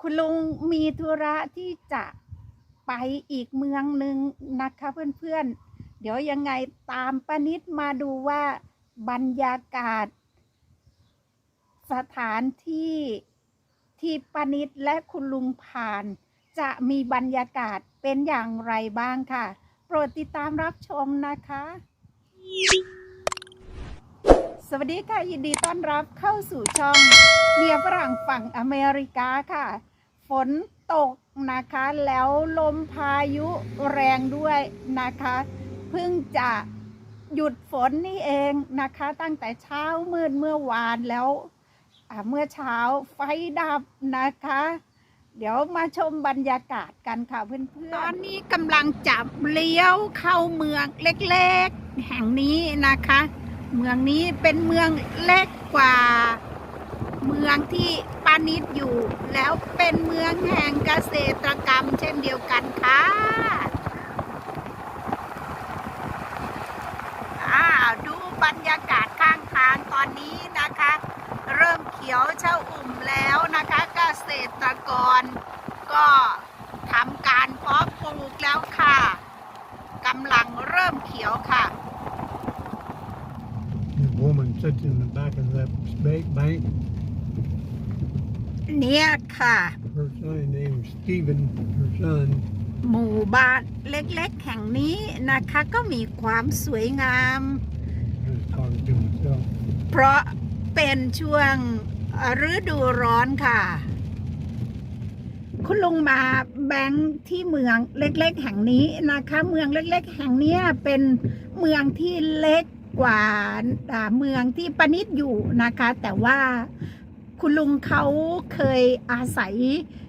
คุณลุงมีธุระที่จะไปอีกเมืองหนึ่งนะคะเพื่อนๆ เดี๋ยวยังไงตามป้านิดมาดูว่าบรรยากาศ สถานที่ที่ป้านิดและคุณลุงผ่าน จะมีบรรยากาศเป็นอย่างไรบ้างค่ะ โปรดติดตามรับชมนะคะ สวัสดีค่ะ ยินดีต้อนรับเข้าสู่ช่องเมียฝรั่งฝั่งอเมริกาค่ะ ฝนตกนะคะ แล้วลมพายุแรงด้วยนะคะ เพิ่งจะหยุดฝนนี่เองนะคะ ตั้งแต่เช้ามืดเมื่อวานแล้วเมื่อเช้าไฟดับนะคะ เดี๋ยวมาชมบรรยากาศกันค่ะเพื่อนๆ ตอนนี้กำลังจับเลี้ยวเข้าเมืองเล็กๆ แห่งนี้นะคะ เมืองนี้เป็นเมืองเล็กกว่า เมืองที่ปานิดอยู่ แล้วเป็นเมืองแห่งเกษตรกรรมเช่นเดียวกันค่ะดูบรรยากาศข้างทางตอนนี้นะคะ เริ่มเขียวเช่าอุ่มแล้วนะคะเกษตรกร ก็ทำการเพาะปลูกแล้วค่ะกำลังเริ่มเขียวค่ะ The woman sits in the back of that bank. เนี่ยค่ะ Her son named Stephen, her son, หมู่บ้านเล็กๆ แห่งนี้นะคะก็มีความสวยงาม was talking to himself. เพราะเป็นช่วงฤดูร้อนค่ะ คุณลุงมาแบงค์ที่เมืองเล็กๆ แห่งนี้นะคะ เมืองเล็กๆ แห่งเนี้ยเป็นเมืองที่เล็กกว่าอ่าเมืองที่ปานิดอยู่นะคะ แต่ว่า คุณลุงเขาเคยอาศัย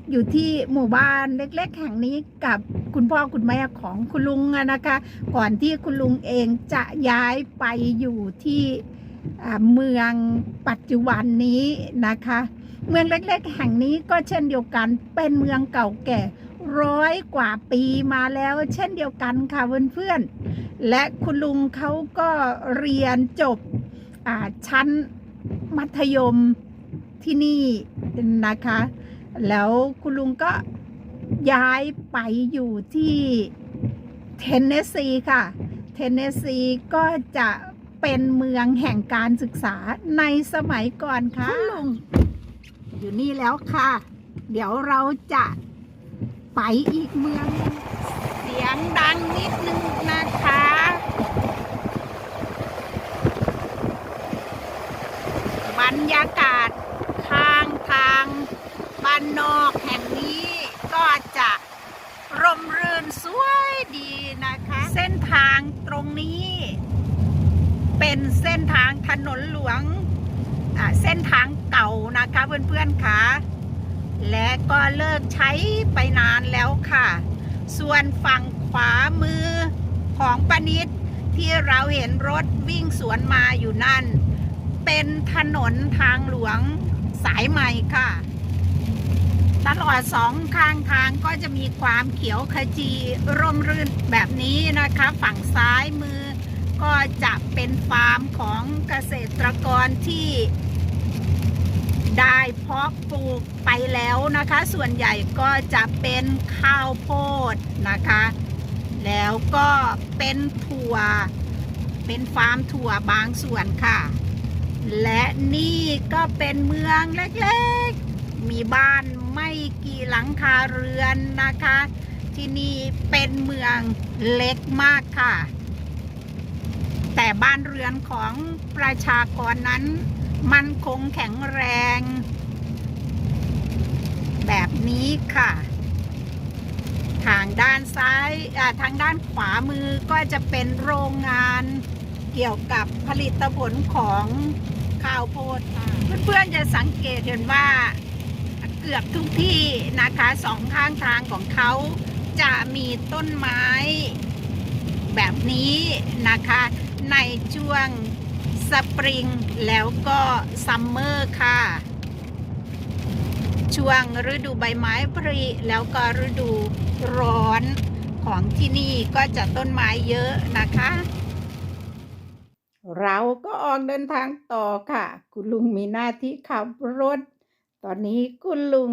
อยู่ที่หมู่บ้านเล็ก ๆ แห่งนี้กับคุณพ่อคุณแม่ของคุณลุงนะคะ ก่อนที่คุณลุงเองจะย้ายไปอยู่ที่เมืองปัจจุบันนี้นะคะ เมืองเล็ก ๆ แห่งนี้ก็เช่นเดียวกันเป็นเมืองเก่าแก่ร้อยกว่าปีมาแล้วเช่นเดียวกันค่ะเพื่อนๆ และคุณลุงเขาก็เรียนจบชั้นมัธยม ที่นี่นะคะ แล้วคุณลุงก็ย้ายไปอยู่ที่เทนเนสซีค่ะ เทนเนสซีก็จะเป็นเมืองแห่งการศึกษาในสมัยก่อนค่ะคุณลุงอยู่นี่แล้วค่ะ เดี๋ยวเราจะไปอีกเมืองหนึ่งเสียงดังนิดนึงนะคะบรรยากาศ ทางบ้านนอกแห่งนี้ก็จะร่มรื่นสวยดีนะคะ เส้นทางตรงนี้ เป็นเส้นทางถนนหลวงเส้นทางเก่านะคะเพื่อนๆค่ะและก็เลิกใช้ไปนานแล้วค่ะ ส่วนฝั่งขวามือของปนิดที่เราเห็นรถวิ่งสวนมาอยู่นั่น เป็นถนนทางหลวง สายใหม่ค่ะ ตลอดสองข้างทางก็จะมีความเขียวขจีร่มรื่นแบบนี้นะคะ ฝั่งซ้ายมือก็จะเป็นฟาร์มของเกษตรกรที่ได้เพาะปลูกไปแล้วนะคะ ส่วนใหญ่ก็จะเป็นข้าวโพดนะคะ แล้วก็เป็นถั่ว เป็นฟาร์มถั่วบางส่วนค่ะ และนี่ก็เป็นเมืองเล็กๆ มีบ้านไม่กี่หลังคาเรือนนะคะ ที่นี่เป็นเมืองเล็กมากค่ะ แต่บ้านเรือนของประชากรนั้น มันคงแข็งแรง แบบนี้ค่ะ ทางด้านซ้ายทางด้านขวามือก็จะเป็นโรงงานเกี่ยวกับผลิตผลของ ข้าวโพดเพื่อนๆจะสังเกตเห็นว่าเกือบทุกที่นะคะสองข้างทางของเขาจะมีต้นไม้แบบนี้นะคะ ในช่วงสปริงแล้วก็ซัมเมอร์ค่ะ ช่วงฤดูใบไม้ผลิแล้วก็ฤดูร้อนของที่นี่ก็จะต้นไม้เยอะนะคะ เราก็ออกเดินทางต่อค่ะ คุณลุงมีหน้าที่ขับรถ ตอนนี้คุณลุง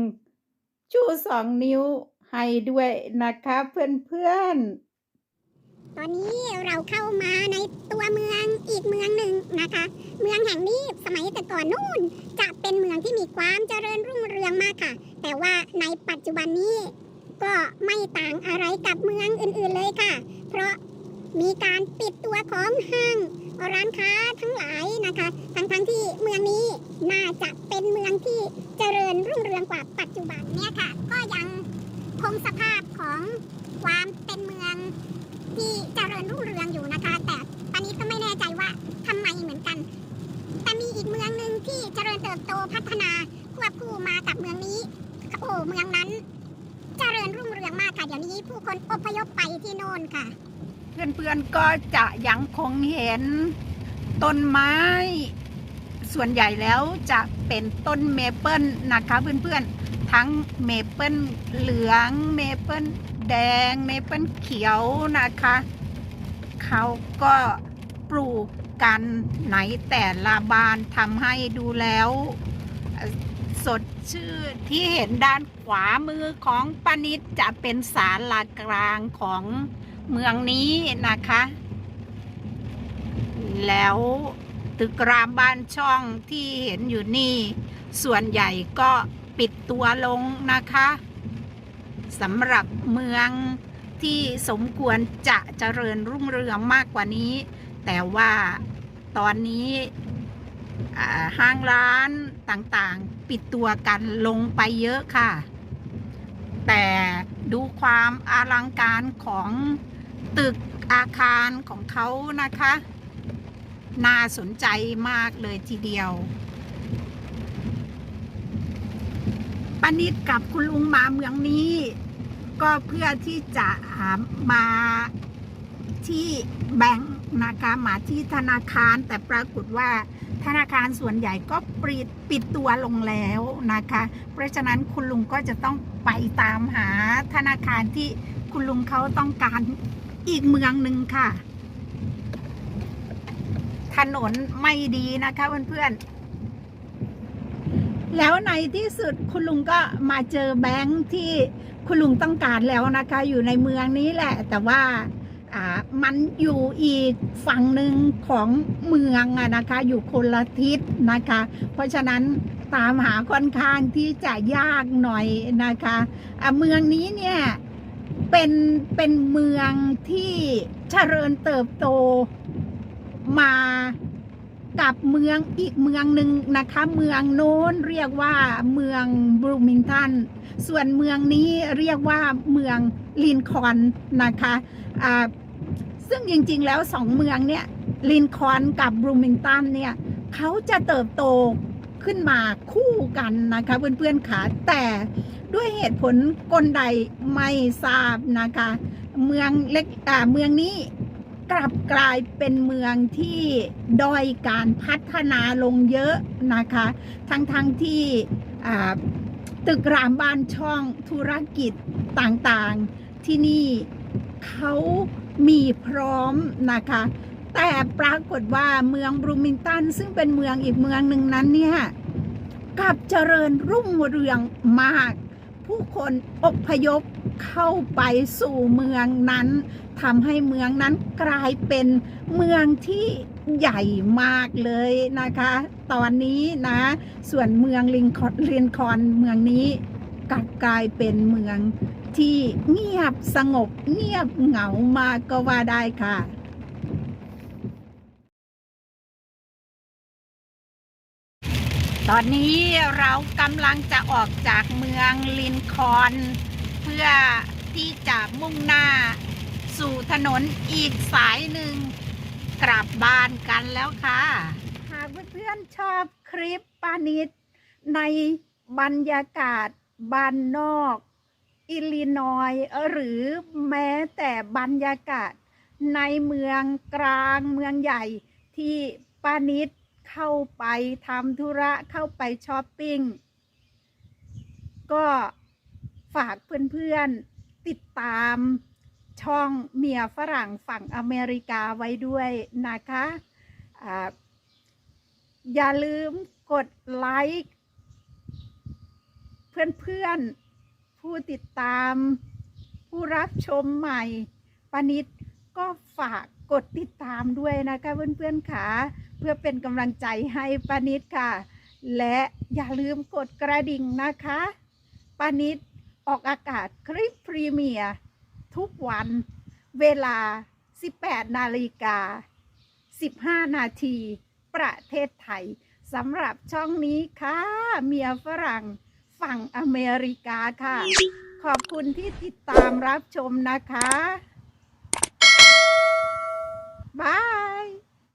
ชูสองนิ้วให้ด้วยนะคะเพื่อนๆ ตอนนี้เราเข้ามาในตัวเมืองอีกเมืองหนึ่งนะคะ เมืองแห่งนี้สมัยแต่ก่อนนู่น จะเป็นเมืองที่มีความเจริญรุ่งเรืองมากค่ะ แต่ว่าในปัจจุบันนี้ก็ไม่ต่างอะไรกับเมืองอื่นๆเลยค่ะ เพราะ มีการปิดตัวของห้างร้านค้าทั้งหลายนะคะทั้งๆที่เมืองนี้น่าจะเป็นเมืองที่เจริญรุ่งเรืองกว่าปัจจุบันเนี่ยค่ะ ก็ยังคงสภาพของความเป็นเมืองที่เจริญรุ่งเรืองอยู่นะคะ แต่ตอนนี้ก็ไม่แน่ใจว่าทำไมเหมือนกัน แต่มีอีกเมืองหนึ่งที่เจริญเติบโตพัฒนาควบคู่มากับเมืองนี้โอ้เมืองนั้น เจริญรุ่งเรืองมากค่ะเดี๋ยวนี้ผู้คนอพยพไปที่โน่นค่ะ เพื่อนๆก็จะยังคงเห็นต้นไม้ ส่วนใหญ่แล้วจะเป็นต้นเมเปิลนะคะเพื่อนๆ ทั้งเมเปิลเหลืองเมเปิลแดงเมเปิลเขียวนะคะ เขาก็ปลูกกันไหนแต่ละบานทำให้ดูแล้วสดชื่นที่เห็นด้านขวามือของปานิดจะเป็นศาลากลางของ เมืองนี้นะคะ แล้วตึกรามบ้านช่องที่เห็นอยู่นี่ ส่วนใหญ่ก็ปิดตัวลงนะคะสำหรับเมืองที่สมควรจะเจริญรุ่งเรืองมากกว่านี้ แต่ว่าตอนนี้ห้างร้านต่างๆ ปิดตัวกันลงไปเยอะค่ะ แต่ดูความอลังการของ ตึกอาคารของเขานะคะ น่าสนใจมากเลยทีเดียวปานิดกับคุณลุงมาเมืองนี้ ก็เพื่อที่จะมาที่แบงค์นะคะมาที่ธนาคารแต่ปรากฏว่าธนาคารส่วนใหญ่ก็ปิดปิดตัวลงแล้วนะคะ เพราะฉะนั้นคุณลุงก็จะต้องไปตามหาธนาคารที่ คุณลุงเขาต้องการอีกเมืองหนึ่งค่ะ ถนนไม่ดีนะคะเพื่อนๆ แล้วในที่สุดคุณลุงก็มาเจอแบงค์ที่คุณลุงต้องการแล้วนะคะ อยู่ในเมืองนี้แหละ แต่ว่ามันอยู่อีกฝั่งหนึ่งของเมืองอะนะคะ อยู่คนละทิศนะคะ เพราะฉะนั้นตามหาค่อนข้างที่จะยากหน่อยนะคะะเมืองนี้เนี่ย เป็นเป็นเมืองที่เจริญเติบโตมากับเมืองอีกเมืองหนึ่งนะคะ เมืองโน้นเรียกว่าเมืองบรูมิงตันส่วนเมืองนี้เรียกว่าเมืองลินคอนนะคะอ่าซึ่งจริงๆแล้วสองเมืองเนี่ยลินคอนกับบรูมิงตันเนี่ยเขาจะเติบโตขึ้นมาคู่กันนะคะเพื่อนๆค่ะแต่ ด้วยเหตุผลกลใดไม่ทราบนะคะ เมืองเล็กอ่าเมืองนี้กลับกลายเป็นเมืองที่ด้อยการพัฒนาลงเยอะนะคะ ทั้งๆทที่อ่าตึกรามบ้านช่องธุรกิจต่างๆที่นี่เขามีพร้อมนะคะ แต่ปรากฏว่าเมืองบรูมิงตัน ซึ่งเป็นเมืองอีกเมืองหนึ่งนั้นเนี่ยกลับเจริญรุ่งเรืองมาก ผู้คนอพยพเข้าไปสู่เมืองนั้นทำให้เมืองนั้นกลายเป็นเมืองที่ใหญ่มากเลยนะคะ ตอนนี้นะ ส่วนเมืองลิงคอนลินคอนเมืองนี้กลับกลายเป็นเมืองที่เงียบสงบเงียบเหงามากก็ว่าได้ค่ะ ตอนนี้เรากำลังจะออกจากเมืองลินคอนเพื่อที่จะมุ่งหน้าสู่ถนนอีกสายหนึ่งกลับบ้านกันแล้วค่ะ หากเพื่อนๆชอบคลิปปานิดในบรรยากาศบ้านนอก อิลลินอยหรือแม้แต่บรรยากาศในเมืองกลางเมืองใหญ่ที่ปานิด เข้าไปทำธุระเข้าไปช้อปปิ้ง ก็ฝากเพื่อนๆติดตามช่องเมียฝรั่งฝั่งอเมริกาไว้ด้วยนะคะอาอย่าลืมกดไลค์เพื่อนๆผู้ติดตาม ผู้รับชมใหม่ปานิดก็ฝากกดติดตามด้วยนะคะเพื่อนๆค่ะ เพื่อเป็นกำลังใจให้ปานิดค่ะ และอย่าลืมกดกระดิ่งนะคะปานิดออกอากาศคลิปพรีเมียร์ทุกวันเวลา 18 นาฬิกา 15 นาที ประเทศไทยสำหรับช่องนี้ค่ะ เมียฝรั่งฝั่งอเมริกาค่ะ ขอบคุณที่ติดตามรับชมนะคะ บาย